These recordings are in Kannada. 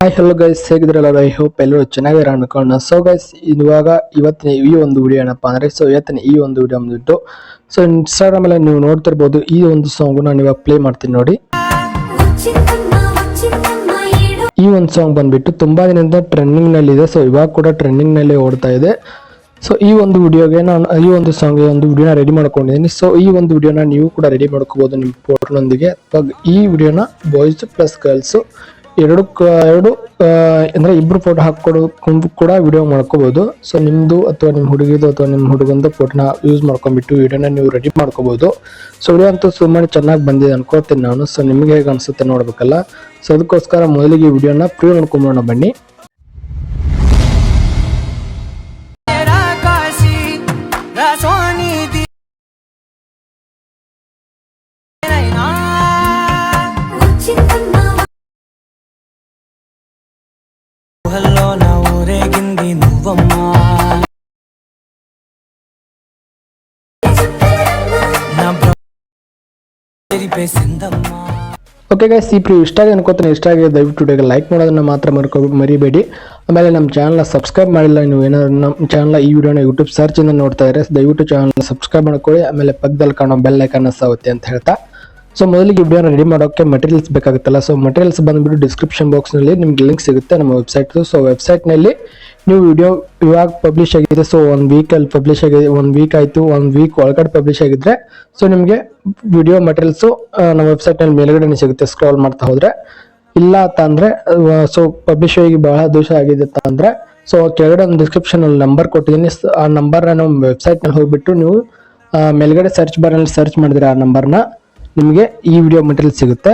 ಹಾಯ್ ಹಲೋ ಗೈಸ್ ಹೇಗಿದ್ರಲ್ಲ ಐ ಹೋಪ್ ಎಲ್ಲರೂ ಚೆನ್ನಾಗಿರ ಅನ್ಕೊಂಡ ಸೊ ಗೈಸ್ ಇವಾಗ ಇವತ್ತಿನ ಈ ಒಂದು ವಿಡಿಯೋ ಏನಪ್ಪ ಅಂದರೆ ಸೊ ಇವತ್ತಿನ ಈ ಒಂದು ವಿಡಿಯೋ ಬಂದುಬಿಟ್ಟು ಸೊ ಇನ್ಸ್ಟಾಗ್ರಾಮಲ್ಲಿ ನೀವು ನೋಡ್ತಿರ್ಬೋದು ಈ ಒಂದು ಸಾಂಗು ನಾನು ಇವಾಗ ಪ್ಲೇ ಮಾಡ್ತೀನಿ ನೋಡಿ. ಈ ಒಂದು ಸಾಂಗ್ ಬಂದ್ಬಿಟ್ಟು ತುಂಬ ದಿನದಿಂದ ಟ್ರೆಂಡಿಂಗ್ನಲ್ಲಿದೆ ಸೊ ಇವಾಗ ಕೂಡ ಟ್ರೆಂಡಿಂಗ್ನಲ್ಲಿ ಓಡ್ತಾ ಇದೆ. ಸೊ ಈ ಒಂದು ವಿಡಿಯೋಗೆ ನಾನು, ಈ ಒಂದು ಸಾಂಗ್ಗೆ ಒಂದು ವಿಡಿಯೋನ ರೆಡಿ ಮಾಡ್ಕೊಂಡಿದ್ದೀನಿ. ಸೊ ಈ ಒಂದು ವಿಡಿಯೋನ ನೀವು ಕೂಡ ರೆಡಿ ಮಾಡ್ಕೋಬೋದು ನಿಮ್ಮ ಫೋಟೋನೊಂದಿಗೆ ಈ ವಿಡಿಯೋನ ಬಾಯ್ಸ್ ಪ್ಲಸ್ ಗರ್ಲ್ಸು ಎರಡು ಎರಡು ಅಂದ್ರೆ ಇಬ್ಬರು ಫೋಟೋ ಹಾಕೊಡು ಕೂಡ ವಿಡಿಯೋ ಮಾಡ್ಕೋಬಹುದು ಸೊ ನಿಮ್ಮದು ಅಥವಾ ನಿಮ್ಮ ಹುಡುಗಿದು ಅಥವಾ ನಿಮ್ಮ ಹುಡುಗಂದು ಫೋಟೋನ ಯೂಸ್ ಮಾಡ್ಕೊಂಡ್ಬಿಟ್ಟು ವಿಡಿಯೋನ ನೀವು ರೆಡಿ ಮಾಡ್ಕೋಬಹುದು ಸೊ ವಿಡಿಯೋ ಅಂತೂ ಸುಮ್ಮನೆ ಚೆನ್ನಾಗಿ ಬಂದಿದೆ ಅನ್ಕೋತೀನಿ ನಾನು. ಸೊ ನಿಮಗೆ ಹೇಗೆ ಅನ್ಸುತ್ತೆ ನೋಡಬೇಕಲ್ಲ? ಸೊ ಅದಕ್ಕೋಸ್ಕರ ಮೊದಲಿಗೆ ವಿಡಿಯೋನ ಪ್ರೀ ನೋಡ್ಕೊಂಬೋಣ ಬನ್ನಿ. ಓಕೆ ಗೈಸ್ ಈ ಪ್ರೀ ಇಷ್ಟ ಆಗಿ ಅನ್ಕೋತೀನಿ. ಇಷ್ಟ ಆಗಿದೆ, ದಯವಿಟ್ಟು ವಿಡಿಯೋಗೆ ಲೈಕ್ ಮಾಡೋದನ್ನ ಮಾತ್ರ ಮರ್ಕೊ, ಮರಿಬೇಡಿ. ಆಮೇಲೆ ನಮ್ಮ ಚಾನಲ್ನ ಸಬ್ಸ್ಕ್ರೈಬ್ ಮಾಡಿಲ್ಲ, ನೀವು ಏನಾದ್ರು ನಮ್ಮ ಚಾನಲ್ ಈ ವಿಡಿಯೋನ ಯೂಟ್ಯೂಬ್ ಸರ್ಚಿಂದ ನೋಡ್ತಾ ಇದ್ರೆ, ದಯವಿಟ್ಟು ಚಾನಲ್ನ ಸಬ್ಸ್ಕ್ರೈಬ್ ಮಾಡ್ಕೊಳ್ಳಿ. ಆಮೇಲೆ ಪಕ್ಕದಲ್ಲಿ ಕಾಣೋ ಬೆಲ್ ಐಕನ್ ಸಾಗುತ್ತೆ ಅಂತ ಹೇಳ್ತಾ. ಸೊ ಮೊದಲಿಗೆ ವಿಡಿಯೋನ ರೆಡಿ ಮಾಡೋಕ್ಕೆ ಮಟೀರಿಯಲ್ಸ್ ಬೇಕಾಗುತ್ತಲ್ಲ. ಸೊ ಮಟೀರಿಯಲ್ಸ್ ಬಂದ್ಬಿಟ್ಟು ಡಿಸ್ಕ್ರಿಪ್ಷನ್ ಬಾಕ್ಸ್ನಲ್ಲಿ ನಿಮಗೆ ಲಿಂಕ್ ಸಿಗುತ್ತೆ ನಮ್ಮ ವೆಬ್ಸೈಟ್ ಸೊ ವೆಬ್ಸೈಟ್ನಲ್ಲಿ ನೀವು ವಿಡಿಯೋ ಇವಾಗ ಪಬ್ಲಿಷ್ ಆಗಿದೆ. ಸೊ ಒಂದು ವೀಕಲ್ಲಿ ಪಬ್ಲಿಷ್ ಆಗಿದೆ. ಒಂದು ವೀಕ್ ಆಯಿತು. ಒಂದು ವೀಕ್ ಒಳಗಡೆ ಪಬ್ಲಿಷ್ ಆಗಿದ್ರೆ ಸೊ ನಿಮಗೆ ವಿಡಿಯೋ ಮಟೀರಿಯಲ್ಸು ನಮ್ಮ ವೆಬ್ಸೈಟ್ನಲ್ಲಿ ಮೇಲ್ಗಡೆ ಸಿಗುತ್ತೆ. ಸ್ಕ್ರಾಲ್ ಮಾಡ್ತಾ ಹೋದರೆ. ಇಲ್ಲ ಅಂತ ಅಂದ್ರೆ ಸೊ ಪಬ್ಲಿಷ್ ಆಗಿ ಬಹಳ ದೋಷ ಆಗಿದೆ ಅಂತ ಅಂದ್ರೆ ಸೊ ಕೆಳಗಡೆ ಒಂದು ಡಿಸ್ಕ್ರಿಪ್ಷನ್ ಅಲ್ಲಿ ನಂಬರ್ ಕೊಟ್ಟಿದ್ದೀನಿ. ಆ ನಂಬರ್ ನಮ್ಮ ವೆಬ್ಸೈಟ್ನಲ್ಲಿ ಹೋಗ್ಬಿಟ್ಟು ನೀವು ಮೇಲ್ಗಡೆ ಸರ್ಚ್ ಬಾರ್ ಅಲ್ಲಿ ಸರ್ಚ್ ಮಾಡಿದ್ರೆ ಆ ನಂಬರ್ನ ನಿಮಗೆ ಈ ವಿಡಿಯೋ ಮೆಟೀರಿಯಲ್ ಸಿಗುತ್ತೆ.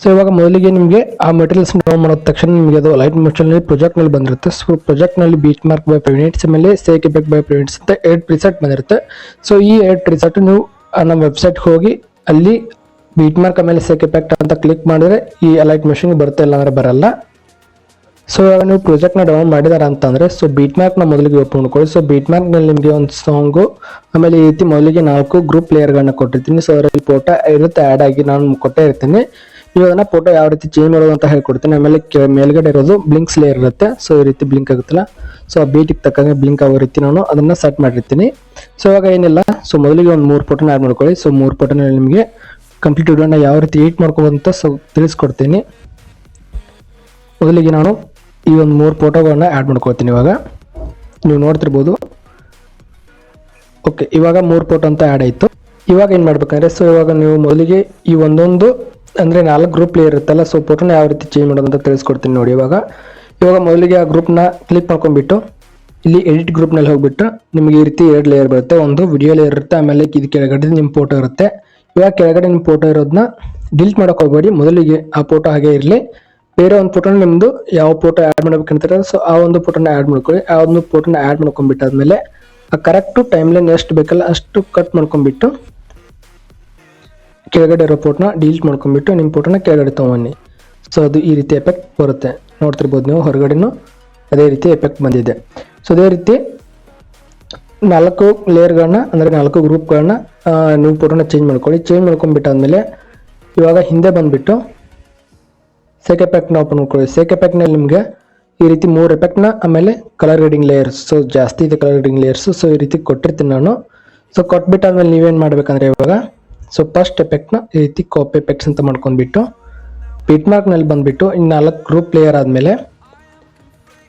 ಸೊ ಇವಾಗ ಮೊದಲಿಗೆ ನಿಮಗೆ ಆ ಮೆಟೀರಿಯಲ್ಸ್ ಡೌನ್ ಮಾಡಿದ ತಕ್ಷಣ ನಿಮಗೆ ಅದು ಲೈಟ್ ಮೆಟೀರಿಯಲ್ ಪ್ರಾಜೆಕ್ಟ್ನಲ್ಲಿ ಬಂದಿರುತ್ತೆ. ಸೊ ಪ್ರಾಜೆಕ್ಟ್ನಲ್ಲಿ ಬೀಚ್ ಮಾರ್ಕ್ ಬೈ ಪ್ರಿವೆಂಟ್ಸ್ ಮೇಲೆ ಸೇಕ್ ಎಫೆಕ್ಟ್ ಬೈ ಪ್ರಿವೆಂಟ್ಸ್ ಅಂತ ಎರಡು ಪ್ರಿಸೆಟ್ ಬಂದಿರುತ್ತೆ. ಸೊ ಈ ಎರಡು ಪ್ರಿಸೆಟ್ ನೀವು ನಮ್ಮ ವೆಬ್ಸೈಟ್ ಹೋಗಿ ಅಲ್ಲಿ ಬೀಟ್ ಮಾರ್ಕ್ ಆಮೇಲೆ ಸೇಕ್ ಎಫೆಕ್ಟ್ ಅಂತ ಕ್ಲಿಕ್ ಮಾಡಿದ್ರೆ ಈ ಲೈಟ್ ಮೆಷಿನ್ ಬರುತ್ತೆ ಇಲ್ಲ ಅಂದ್ರೆ ಬರಲ್ಲ. ಸೊ ಇವಾಗ ನೀವು ಪ್ರಾಜೆಕ್ಟ್ನ ಡೌನ್ ಮಾಡಿದಾರ ಅಂತಂದರೆ ಸೊ ಬೀಟ್ ಮ್ಯಾಕ್ನ ಮೊದಲಿಗೆ ಓಪನ್ ಮಾಡ್ಕೊಳ್ಳಿ. ಸೊ ಬೀಟ್ ಮ್ಯಾಕ್ನಲ್ಲಿ ನಿಮಗೆ ಒಂದು ಸಾಂಗು ಆಮೇಲೆ ಈ ರೀತಿ ಮೊದಲಿಗೆ ನಾಲ್ಕು ಗ್ರೂಪ್ ಪ್ಲೇಯರ್ ಗಳನ್ನ ಕೊಟ್ಟಿರ್ತೀನಿ. ಸೊ ಅದರಲ್ಲಿ ಫೋಟೋ ಇರುತ್ತೆ ಆಡ್ ಆಗಿ ನಾನು ಕೊಟ್ಟೇ ಇರ್ತೀನಿ. ನೀವು ಅದನ್ನ ಫೋಟೋ ಯಾವ ರೀತಿ ಚೇಂಜ್ ಮಾಡೋದು ಅಂತ ಹೇಳ್ಕೊಡ್ತೀನಿ. ಆಮೇಲೆ ಮೇಲ್ಗಡೆ ಇರೋದು ಬ್ಲಿಂಕ್ಸ್ ಲೇಯರ್ ಇರುತ್ತೆ. ಸೊ ಈ ರೀತಿ ಬ್ಲಿಂಕ್ ಆಗುತ್ತಲ್ಲ? ಸೊ ಆ ಬೀಟಿಗೆ ತಕ್ಕಂಗೆ ಬ್ಲಿಂಕ್ ಆಗೋ ರೀತಿ ನಾನು ಅದನ್ನ ಸೆಟ್ ಮಾಡಿರ್ತೀನಿ. ಸೊ ಇವಾಗ ಏನಿಲ್ಲ? ಸೊ ಮೊದಲಿಗೆ ಒಂದು ಮೂರು ಫೋಟೋನ ಆಡ್ ಮಾಡ್ಕೊಳ್ಳಿ. ಸೊ ಮೂರು ಫೋಟೋನ ನಿಮಗೆ ಕಂಪ್ಲೀಟ್ ವಿಡಿಯೋನ ಯಾವ ರೀತಿ ಎಡಿಟ್ ಮಾಡ್ಕೋಬೋದು ಅಂತ ಸೊ ತಿಳಿಸ್ಕೊಡ್ತೀನಿ. ಮೊದಲಿಗೆ ನಾನು ಈ ಒಂದು ಮೂರು ಫೋಟೋಗಳನ್ನ ಆ್ಯಡ್ ಮಾಡ್ಕೊಳ್ತೀನಿ ಇವಾಗ. ನೀವು ನೋಡ್ತಿರ್ಬೋದು. ಓಕೆ ಇವಾಗ ಮೂರು ಫೋಟೋ ಅಂತ ಆ್ಯಡ್ ಆಯಿತು. ಇವಾಗ ಏನು ಮಾಡ್ಬೇಕಂದ್ರೆ ಸೊ ಇವಾಗ ನೀವು ಮೊದಲಿಗೆ ಈ ಒಂದೊಂದು ಅಂದರೆ ನಾಲ್ಕು ಗ್ರೂಪ್ ಇರುತ್ತಲ್ಲ ಸೊ ಫೋಟೋನ ಯಾವ ರೀತಿ ಚೇಂಜ್ ಮಾಡೋದು ಅಂತ ತಿಳಿಸ್ಕೊಡ್ತೀನಿ ನೋಡಿ ಇವಾಗ. ಇವಾಗ ಮೊದಲಿಗೆ ಆ ಗ್ರೂಪ್ನ ಕ್ಲಿಕ್ ಮಾಡ್ಕೊಂಡ್ಬಿಟ್ಟು, ಇಲ್ಲಿ ಎಡಿಟ್ ಗ್ರೂಪ್ನಲ್ಲಿ ಹೋಗ್ಬಿಟ್ಟು ನಿಮಗೆ ಈ ರೀತಿ ಎರಡು ಲೇಯರ್ ಬರುತ್ತೆ. ಒಂದು ವಿಡಿಯೋ ಲೇಯರ್ ಇರುತ್ತೆ, ಆಮೇಲೆ ಇದು ಕೆಳಗಡೆ ನಿಮ್ಮ ಫೋಟೋ ಇರುತ್ತೆ. ಇವಾಗ ಕೆಳಗಡೆ ನಿಮ್ಮ ಫೋಟೋ ಇರೋದನ್ನ ಡಿಲೀಟ್ ಮಾಡೋಕೆ ಹೋಗಬೇಡಿ. ಮೊದಲಿಗೆ ಆ ಫೋಟೋ ಹಾಗೆ ಇರಲಿ. ಬೇರೆ ಒಂದು ಫೋಟೋನ ನಿಮ್ಮದು ಯಾವ ಫೋಟೋ ಆ್ಯಡ್ ಮಾಡ್ಬೇಕಂತಾರೆ? ಸೊ ಆ ಒಂದು ಫೋಟೋನ ಆ್ಯಡ್ ಮಾಡ್ಕೊಳ್ಳಿ. ಆ ಒಂದು ಫೋಟೋನ ಆ್ಯಡ್ ಮಾಡ್ಕೊಂಡ್ಬಿಟ್ಟಾದ್ಮೇಲೆ, ಆ ಕರೆಕ್ಟು ಟೈಮ್ ಲೈನ್ ಎಷ್ಟು ಬೇಕಲ್ಲ ಅಷ್ಟು ಕಟ್ ಮಾಡ್ಕೊಂಡ್ಬಿಟ್ಟು, ಕೆಳಗಡೆ ಇರೋ ಫೋಟೋನ ಡಿಲೀಟ್ ಮಾಡ್ಕೊಂಡ್ಬಿಟ್ಟು ನಿಮ್ಮ ಫೋಟೋನ ಕೆಳಗಡೆ ತೊಗೊಂಬನ್ನಿ. ಸೊ ಅದು ಈ ರೀತಿ ಎಫೆಕ್ಟ್ ಬರುತ್ತೆ. ನೋಡ್ತಿರ್ಬೋದು ನೀವು, ಹೊರಗಡೆನೂ ಅದೇ ರೀತಿ ಎಫೆಕ್ಟ್ ಬಂದಿದೆ. ಸೊ ಅದೇ ರೀತಿ ನಾಲ್ಕು ಲೇಯರ್ಗಳನ್ನ ಅಂದರೆ ನಾಲ್ಕು ಗ್ರೂಪ್ಗಳನ್ನ ನೀವು ಫೋಟೋನ ಚೇಂಜ್ ಮಾಡ್ಕೊಳ್ಳಿ. ಚೇಂಜ್ ಮಾಡ್ಕೊಂಡ್ಬಿಟ್ಟಾದ್ಮೇಲೆ, ಇವಾಗ ಹಿಂದೆ ಬಂದುಬಿಟ್ಟು ಸೇಕ್ ಪ್ಯಾಕ್ನ ಓಪನ್ ಮಾಡ್ಕೊಳ್ಳಿ. ಸೇಕ್ ಪ್ಯಾಕ್ನಲ್ಲಿ ನಿಮಗೆ ಈ ರೀತಿ ಮೂರು ಎಫೆಕ್ಟ್ನ ಆಮೇಲೆ ಕಲರ್ ರೀಡಿಂಗ್ ಲೇಯರ್ಸ್ ಸೊ ಜಾಸ್ತಿ ಇದೆ ಕಲರ್ ರೀಡಿಂಗ್ ಲೇಯರ್ಸು ಸೊ ಈ ರೀತಿ ಕೊಟ್ಟಿರ್ತೀನಿ ನಾನು. ಸೊ ಕೊಟ್ಬಿಟ್ಟಾದ್ಮೇಲೆ ನೀವೇನು ಮಾಡಬೇಕಂದ್ರೆ ಇವಾಗ ಸೊ ಫಸ್ಟ್ ಎಫೆಕ್ಟ್ನ ಈ ರೀತಿ ಕಾಪಿ ಎಫೆಕ್ಟ್ಸ್ ಅಂತ ಮಾಡ್ಕೊಂಡ್ಬಿಟ್ಟು ಪಿಟ್ ಮಾರ್ಕ್ನಲ್ಲಿ ಬಂದುಬಿಟ್ಟು ಇನ್ನು ನಾಲ್ಕು ಗ್ರೂಪ್ ಲೇಯರ್ ಆದಮೇಲೆ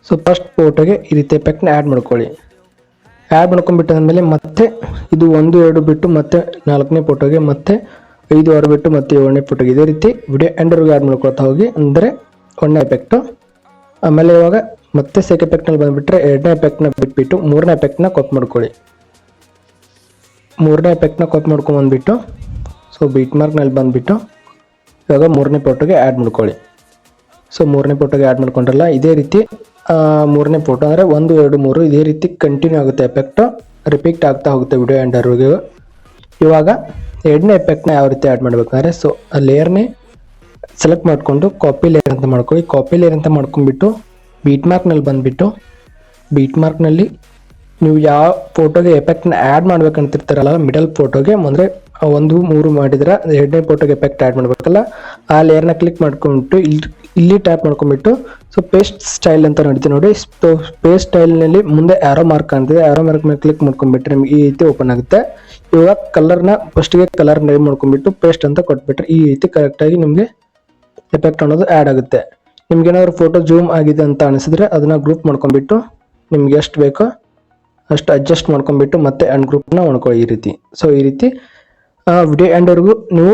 ಸೊ ಫಸ್ಟ್ ಫೋಟೋಗೆ ಈ ರೀತಿ ಎಫೆಕ್ಟ್ನ ಆ್ಯಡ್ ಮಾಡ್ಕೊಳ್ಳಿ. ಆ್ಯಡ್ ಮಾಡ್ಕೊಂಡ್ಬಿಟ್ಟಾದ್ಮೇಲೆ ಮತ್ತೆ ಇದು ಒಂದು, ಎರಡು ಬಿಟ್ಟು ಮತ್ತೆ ನಾಲ್ಕನೇ ಫೋಟೋಗೆ ಮತ್ತೆ ಐದು ಆರು ಬಿಟ್ಟು ಮತ್ತೆ ಏಳನೇ ಫೋಟೋಗೆ ಇದೇ ರೀತಿ ವಿಡಿಯೋ ಎಂಡರ್ಗೆ ಆ್ಯಡ್ ಮಾಡ್ಕೊಳ್ತಾ ಹೋಗಿ ಅಂದರೆ ಒಂದನೇ ಎಫೆಕ್ಟು ಆಮೇಲೆ ಇವಾಗ ಮತ್ತೆ ಸೆಕೆ ಎಫೆಕ್ಟ್ನಲ್ಲಿ ಬಂದುಬಿಟ್ರೆ ಎರಡನೇ ಎಫೆಕ್ಟ್ನ ಬಿಟ್ಬಿಟ್ಟು ಮೂರನೇ ಎಫೆಕ್ಟ್ನ ಕೊಪ್ ಮಾಡ್ಕೊಳ್ಳಿ. ಮೂರನೇ ಎಫೆಕ್ಟ್ನ ಮಾಡ್ಕೊಂಡು ಮಾಡ್ಕೊಂಬಂದ್ಬಿಟ್ಟು ಸೊ ಬೀಟ್ ಮಾರ್ಕ್ನಲ್ಲಿ ಬಂದುಬಿಟ್ಟು ಇವಾಗ ಮೂರನೇ ಫೋಟೋಗೆ ಆ್ಯಡ್ ಮಾಡ್ಕೊಳ್ಳಿ. ಸೊ ಮೂರನೇ ಫೋಟೋಗೆ ಆ್ಯಡ್ ಮಾಡ್ಕೊಂಡ್ರಲ್ಲ, ಇದೇ ರೀತಿ ಮೂರನೇ ಫೋಟೋ ಅಂದರೆ ಒಂದು, ಎರಡು, ಮೂರು ಇದೇ ರೀತಿ ಕಂಟಿನ್ಯೂ ಆಗುತ್ತೆ ಎಫೆಕ್ಟು ರಿಪೀಟ್ ಆಗ್ತಾ ಹೋಗುತ್ತೆ ವಿಡಿಯೋ ಎಂಡರ್ಗೆ ಇವಾಗ ಎರಡನೇ ಎಫೆಕ್ಟ್ನ ಯಾವ ರೀತಿ ಆ್ಯಡ್ ಮಾಡ್ಬೇಕಂದ್ರೆ ಸೊ ಆ ಲೇಯರ್ನೇ ಸೆಲೆಕ್ಟ್ ಮಾಡಿಕೊಂಡು ಕಾಪಿ ಲೇಯರ್ ಅಂತ ಮಾಡ್ಕೊಳ್ಳಿ. ಕಾಪಿ ಲೇಯರ್ ಅಂತ ಮಾಡ್ಕೊಂಡ್ಬಿಟ್ಟು ಬೀಟ್ ಮಾರ್ಕ್ನಲ್ಲಿ ಬಂದುಬಿಟ್ಟು ಬೀಟ್ ಮಾರ್ಕ್ನಲ್ಲಿ ನೀವು ಯಾವ ಫೋಟೋಗೆ ಎಫೆಕ್ಟ್ನ ಆ್ಯಡ್ ಮಾಡ್ಬೇಕಂತಿರ್ತಾರಲ್ಲ ಮಿಡಲ್ ಫೋಟೋಗೆ ಅಂದರೆ ಒಂದು, ಮೂರು ಮಾಡಿದ್ರೆ ಎರಡನೇ ಫೋಟೋಗೆ ಎಫೆಕ್ಟ್ ಆ್ಯಡ್ ಮಾಡಬೇಕಲ್ಲ? ಆ ಲೇಯರ್ನ ಕ್ಲಿಕ್ ಮಾಡ್ಕೊಂಡ್ಬಿಟ್ಟು ಇಲ್ಲಿ ಇಲ್ಲಿ ಟ್ಯಾಪ್ ಮಾಡ್ಕೊಂಡ್ಬಿಟ್ಟು ಸೊ ಪೇಸ್ಟ್ ಸ್ಟೈಲ್ ಅಂತ ನೋಡ್ತೀವಿ ನೋಡಿ. ಪೇಸ್ಟ್ ಸ್ಟೈಲ್ನಲ್ಲಿ ಮುಂದೆ ಆರೋ ಮಾರ್ಕ್ ಕಾಣ್ತಿದೆ. ಆರೋ ಮಾರ್ಕ್ ಮೇಲೆ ಕ್ಲಿಕ್ ಮಾಡ್ಕೊಂಡ್ಬಿಟ್ರೆ ನಿಮ್ಗೆ ಈ ರೀತಿ ಓಪನ್ ಆಗುತ್ತೆ. ಇವಾಗ ಕಲರ್ನ ಫಸ್ಟ್ಗೆ ಕಲರ್ ನೈವ್ ಮಾಡ್ಕೊಂಡ್ಬಿಟ್ಟು ಪೇಸ್ಟ್ ಅಂತ ಕೊಟ್ಬಿಟ್ರೆ ಈ ರೀತಿ ಕರೆಕ್ಟಾಗಿ ನಿಮಗೆ ಎಫೆಕ್ಟ್ ಅನ್ನೋದು ಆ್ಯಡ್ ಆಗುತ್ತೆ. ನಿಮ್ಗೆ ಏನಾದ್ರು ಫೋಟೋ ಜೂಮ್ ಆಗಿದೆ ಅಂತ ಅನಿಸಿದ್ರೆ ಅದನ್ನ ಗ್ರೂಪ್ ಮಾಡ್ಕೊಂಡ್ಬಿಟ್ಟು ನಿಮ್ಗೆ ಎಷ್ಟು ಬೇಕೋ ಅಷ್ಟು ಅಡ್ಜಸ್ಟ್ ಮಾಡ್ಕೊಂಡ್ಬಿಟ್ಟು ಮತ್ತೆ ಅಂಡ್ ಗ್ರೂಪ್ನ ಮಾಡ್ಕೊಳ್ಳಿ ಈ ರೀತಿ. ಸೊ ಈ ರೀತಿ ವಿಡಿಯೋ ಎಂಡ್ವರೆಗೂ ನೀವು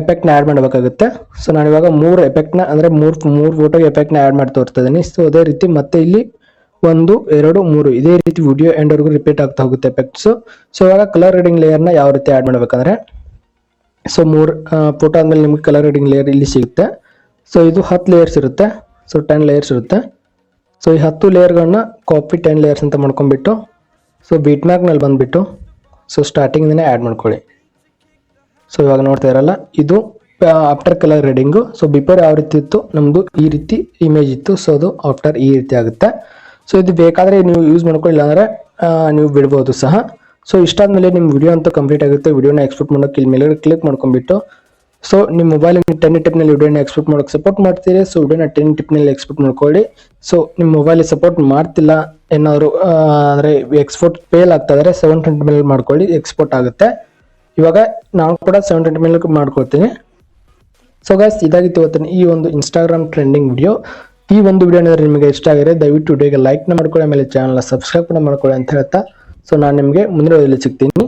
ಎಫೆಕ್ಟ್ನ ಆ್ಯಡ್ ಮಾಡಬೇಕಾಗುತ್ತೆ. ಸೊ ನಾನು ಇವಾಗ ಮೂರು ಎಫೆಕ್ಟ್ನ ಅಂದರೆ ಮೂರು ಮೂರು ಫೋಟೋಗೆ ಎಫೆಕ್ಟ್ನ ಆ್ಯಡ್ ಮಾಡಿ ತೋರಿಸ್ತಾ ಸೊ ಅದೇ ರೀತಿ ಮತ್ತೆ ಇಲ್ಲಿ ಒಂದು, ಎರಡು, ಮೂರು, ಇದೇ ರೀತಿ ವಿಡಿಯೋ ಎಂಡ್ವರೆಗೂ ರಿಪೀಟ್ ಆಗ್ತಾ ಹೋಗುತ್ತೆ ಎಫೆಕ್ಟ್ಸು ಸೊ ಇವಾಗ ಕಲರ್ ರೀಡಿಂಗ್ ಲೇಯರ್ನ ಯಾವ ರೀತಿ ಆ್ಯಡ್ ಮಾಡಬೇಕಂದ್ರೆ ಸೊ ಮೂರು ಫೋಟೋ ಆದಮೇಲೆ ನಿಮಗೆ ಕಲರ್ ರೀಡಿಂಗ್ ಲೇಯರ್ ಇಲ್ಲಿ ಸಿಗುತ್ತೆ. ಸೊ ಇದು ಹತ್ತು ಲೇಯರ್ಸ್ ಇರುತ್ತೆ. ಸೊ ಟೆನ್ ಲೇಯರ್ಸ್ ಇರುತ್ತೆ. ಸೊ ಈ ಹತ್ತು ಲೇಯರ್ಗಳನ್ನ ಕಾಪಿ ಟೆನ್ ಲೇಯರ್ಸ್ ಅಂತ ಮಾಡ್ಕೊಂಡ್ಬಿಟ್ಟು ಸೊ ಬೀಟ್ ಮ್ಯಾಕ್ನಲ್ಲಿ ಬಂದುಬಿಟ್ಟು ಸೊ ಸ್ಟಾರ್ಟಿಂಗ್ದೇ ಆ್ಯಡ್ ಮಾಡ್ಕೊಳ್ಳಿ. ಸೊ ಇವಾಗ ನೋಡ್ತಾ ಇರಲ್ಲ, ಇದು after colour grading so before ಯಾವ ರೀತಿ ಇತ್ತು? ನಮ್ಮದು ಈ ರೀತಿ ಇಮೇಜ್ ಇತ್ತು. ಸೊ ಅದು ಆಫ್ಟರ್ ಈ ರೀತಿ ಆಗುತ್ತೆ. ಸೊ ಇದು ಬೇಕಾದರೆ ನೀವು ಯೂಸ್ ಮಾಡ್ಕೊಳ್ಳಿಲ್ಲ ಅಂದರೆ ನೀವು ಬಿಡ್ಬೋದು ಸಹ. ಸೊ ಇಷ್ಟಾದ್ಮೇಲೆ ನಿಮ್ಮ ವಿಡಿಯೋ ಅಂತ ಕಂಪ್ಲೀಟ್ ಆಗುತ್ತೆ. ವಿಡಿಯೋನ ಎಕ್ಸ್ಪೋರ್ಟ್ ಮಾಡೋಕೆ ಇಲ್ಲಿ ಮೇಲೆ ಕ್ಲಿಕ್ ಮಾಡ್ಕೊಂಡ್ಬಿಟ್ಟು. ಸೊ ನಿಮ್ಮ ಮೊಬೈಲ್ ಟೆನ್ ಟಿಪ್ನಲ್ಲಿ ವಿಡಿಯೋನ ಎಕ್ಸ್ಪೋರ್ಟ್ ಮಾಡೋಕೆ ಸಪೋರ್ಟ್ ಮಾಡ್ತೀರಿ. ಸೊ ವಿಡಿಯೋನ ಟೆನ್ ಟಿಪ್ನಲ್ಲಿ ಎಕ್ಸ್ಪೋರ್ಟ್ ಮಾಡ್ಕೊಳ್ಳಿ. ಸೊ ನಿಮ್ಮ ಮೊಬೈಲ್ ಸಪೋರ್ಟ್ ಮಾಡ್ತಿಲ್ಲ ಏನಾದರೂ ಅಂದರೆ ಎಕ್ಸ್ಪೋರ್ಟ್ ಫೇಲ್ ಆಗ್ತಾ ಇದ್ರೆ ಸೆವೆನ್ ಟ್ವೆಂಟಿ ಮೇಲೆ ಮಾಡ್ಕೊಳ್ಳಿ ಎಕ್ಸ್ಪೋರ್ಟ್ ಆಗುತ್ತೆ. ಇವಾಗ ನಾನು ಕೂಡ ಸೆವೆನ್ ಟ್ವೆಂಟಿ ಮೇಲೆ ಮಾಡ್ಕೊಳ್ತೀನಿ ಸೊ ಗಾಯ್ಸ್ ಇದಾಗಿತ್ತು ಇವತ್ತಿನ ಈ ಒಂದು ಇನ್ಸ್ಟಾಗ್ರಾಮ್ ಟ್ರೆಂಡಿಂಗ್ ವಿಡಿಯೋ ಈ ಒಂದು ವಿಡಿಯೋ ಅಂದರೆ ನಿಮಗೆ ಇಷ್ಟ ಆಗಿದೆ ದಯವಿಟ್ಟು ವಿಡಿಯೋಗೆ ಲೈಕ್ನ ಮಾಡ್ಕೊಳ್ಳಿ, ಆಮೇಲೆ ಚಾನಲ್ನ ಸಬ್ಸ್ಕ್ರೈಬ್ ಕೂಡ ಮಾಡ್ಕೊಳ್ಳಿ ಅಂತ ಹೇಳ್ತಾ. ಸೊ ನಾನು ನಿಮಗೆ ಮುಂದಿನ ವಿಡಿಯೋದಲ್ಲಿ ಸಿಗ್ತೀನಿ.